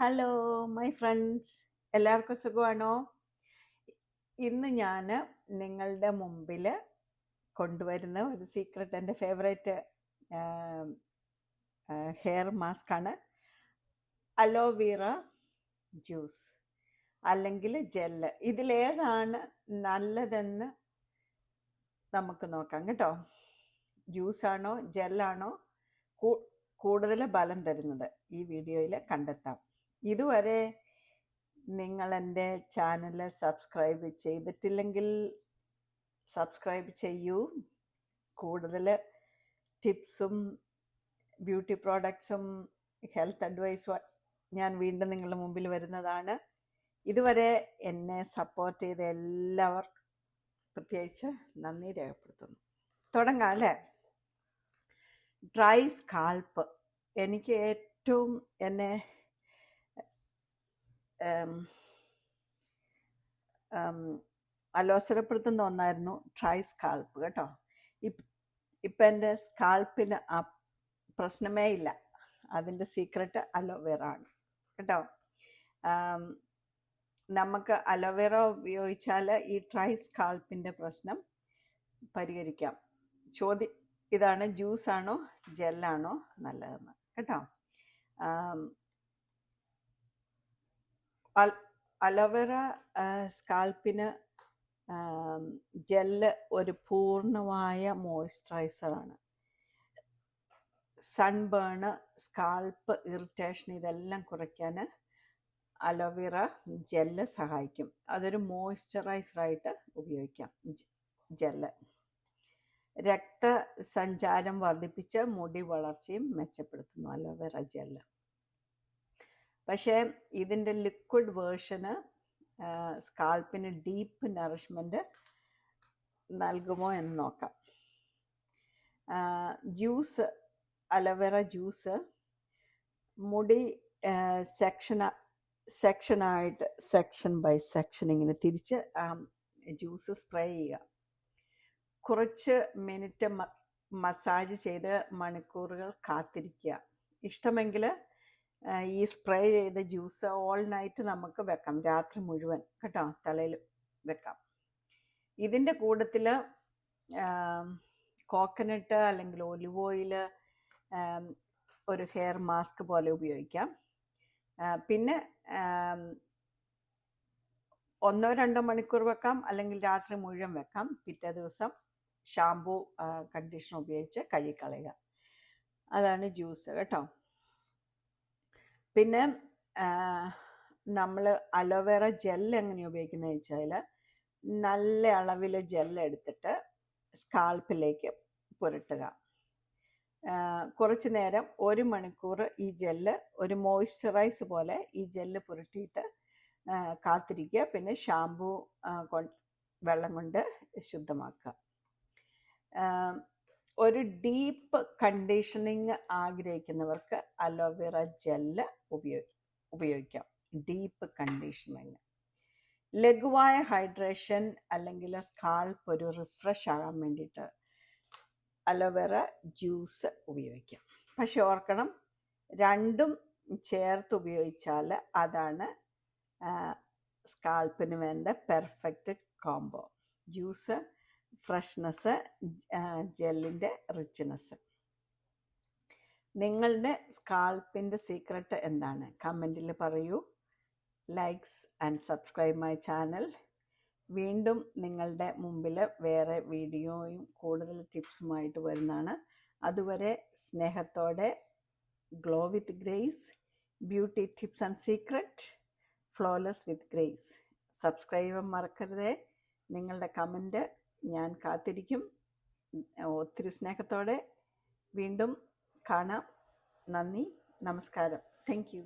Hello my friends എല്ലാവർക്കും സുഖമാണോ? ഇന്ന് ഞാൻ നിങ്ങളുടെ മുമ്പിൽ കൊണ്ടുവരുന്ന ഒരു സീക്രട്ട് എന്റെ ഫേവറേറ്റ് ഹെയർ മാസ്ക് ആണ്. അലോവീറ ജ്യൂസ് അല്ലെങ്കിൽ ജെല്ല് ഇതിലേതാണ് നല്ലതെന്ന് നമുക്ക് നോക്കാം കേട്ടോ. ജ്യൂസാണോ ജെല്ലാണോ കൂടുതൽ ബലം തരുന്നത് ഈ വീഡിയോയിൽ കണ്ടെത്താം. ഇതുവരെ നിങ്ങൾ എന്റെ ചാനൽ സബ്സ്ക്രൈബ് ചെയ്തിട്ടില്ലെങ്കിൽ സബ്സ്ക്രൈബ് ചെയ്യൂ. കൂടുതൽ ടിപ്സും ബ്യൂട്ടി പ്രോഡക്ട്സും ഹെൽത്ത് അഡ്വൈസും ഞാൻ വീണ്ടും നിങ്ങളുടെ മുമ്പിൽ വരുന്നതാണ്. ഇതുവരെ എന്നെ സപ്പോർട്ട് ചെയ്ത എല്ലാവർക്കും പ്രത്യേകിച്ച് നന്ദി രേഖപ്പെടുത്തുന്നു. തുടങ്ങാം അല്ലേ? ഡ്രൈ സ്കാൾപ്പ് എനിക്ക് ഏറ്റവും എന്നെ അലോസരപ്പെടുത്തുന്ന ഒന്നായിരുന്നു ട്രൈ സ്കാൾപ്പ് കേട്ടോ. ഇപ്പം എന്റെ സ്കാൾപ്പിന് ആ പ്രശ്നമേ ഇല്ല. അതിന്റെ സീക്രട്ട് അലോവേറ ആണ് കേട്ടോ. നമുക്ക് അലോവേറ ഉപയോഗിച്ചാൽ ഈ ട്രൈ സ്കാൾപ്പിന്റെ പ്രശ്നം പരിഹരിക്കാം. ചോദ്യം ഇതാണ് ജ്യൂസാണോ ജെല്ലാണോ നല്ലതെന്ന് കേട്ടോ. അലോവേറ സ്കാൽപ്പിന് ജെല്ല് ഒരു പൂർണമായ മോയ്സ്ചറൈസറാണ്. സൺബേണ് സ്കാൽപ്പ് ഇറിറ്റേഷൻ ഇതെല്ലാം കുറയ്ക്കാൻ അലോവേറ ജെല്ല് സഹായിക്കും. അതൊരു മോയ്സ്ചറൈസറായിട്ട് ഉപയോഗിക്കാം ജെല്ല്. രക്തസഞ്ചാരം വർദ്ധിപ്പിച്ച് മുടി വളർച്ചയും മെച്ചപ്പെടുത്തുന്നു അലോവേറ ജെല്ല്. പക്ഷേ ഇതിന്റെ ലിക്വിഡ് വേർഷന് സ്കാൾപ്പിന് ഡീപ്പ് നറിഷ്മെന്റ് നൽകുമോ എന്ന് നോക്കാം. ജ്യൂസ് അലവേറ ജ്യൂസ് മുടി സെക്ഷന സെക്ഷനായിട്ട് സെക്ഷൻ ബൈ സെക്ഷൻ ഇങ്ങനെ തിരിച്ച് ജ്യൂസ് സ്പ്രേ ചെയ്യുക. കുറച്ച് മിനിറ്റ് മസാജ് ചെയ്ത് മണിക്കൂറുകൾ കാത്തിരിക്കുക. ഇഷ്ടമെങ്കിൽ ഈ സ്പ്രേ ചെയ്ത ജ്യൂസ് ഓൾ നൈറ്റ് നമുക്ക് വെക്കാം. രാത്രി മുഴുവൻ കേട്ടോ തലയിൽ വെക്കാം. ഇതിന്റെ കൂട്ടത്തിൽ കോക്കനട്ട് അല്ലെങ്കിൽ ഒലിവ് ഓയിൽ ഒരു ഹെയർ മാസ്ക് പോലെ ഉപയോഗിക്കാം. പിന്നെ ഒന്നോ രണ്ടോ മണിക്കൂർ വെക്കാം അല്ലെങ്കിൽ രാത്രി മുഴുവൻ വെക്കാം. പിറ്റേ ദിവസം ഷാമ്പു കണ്ടീഷണർ ഉപയോഗിച്ച് കഴുകിക്കളയുക അതാണ് ജ്യൂസ് കേട്ടോ. പിന്നെ നമ്മൾ അലോവേറ ജെൽ എങ്ങനെ ഉപയോഗിക്കുന്നത് വെച്ചാൽ നല്ല അളവിൽ ജെൽ എടുത്തിട്ട് സ്കാൾപ്പിലേക്ക് പുരട്ടുക. കുറച്ച് നേരം ഒരു മണിക്കൂർ ഈ ജെല്ല് ഒരു മോയ്സ്ചറൈസ് പോലെ ഈ ജെല്ല് പുരട്ടിയിട്ട് കാത്തിരിക്കുക. പിന്നെ ഷാമ്പു വെള്ളം കൊണ്ട് ശുദ്ധമാക്കുക. ഒരു ഡീപ്പ് കണ്ടീഷനിങ് ആഗ്രഹിക്കുന്നവർക്ക് അലോവേറ ജെല്ല് ഉപയോഗി ഉപയോഗിക്കാം. Deep conditioning. ലഘുവായ ഹൈഡ്രേഷൻ അല്ലെങ്കിൽ സ്കാൾപ്പ് ഒരു റിഫ്രഷ് ആകാൻ വേണ്ടിയിട്ട് അലോവേറ ജ്യൂസ് ഉപയോഗിക്കാം. പക്ഷെ ഓർക്കണം രണ്ടും ചേർത്ത് ഉപയോഗിച്ചാൽ അതാണ് സ്കാൾപ്പിന് വേണ്ട പെർഫെക്റ്റ് കോംബോ. ജ്യൂസ് ഫ്രഷ്നെസ് ജെല്ലിന്റെ റിച്ച്നെസ് നിങ്ങളുടെ സ്കാൾപ്പിന്റെ സീക്രട്ട് എന്താണ്? കമന്റിൽ പറയൂ. Likes and subscribe my channel. വീണ്ടും നിങ്ങളുടെ മുമ്പിൽ വേറെ വീഡിയോയും കൂടുതൽ ടിപ്സുമായിട്ട് വരുന്നതാണ്. അതുവരെ സ്നേഹത്തോടെ glow with grace beauty tips and secret flawless with grace. Subscribe മറക്കരുതേ. നിങ്ങളുടെ കമന്റ് ഞാൻ കാത്തിരിക്കും. ഒത്തിരി സ്നേഹത്തോടെ വീണ്ടും കാണാം. നന്ദി. നമസ്കാരം. താങ്ക്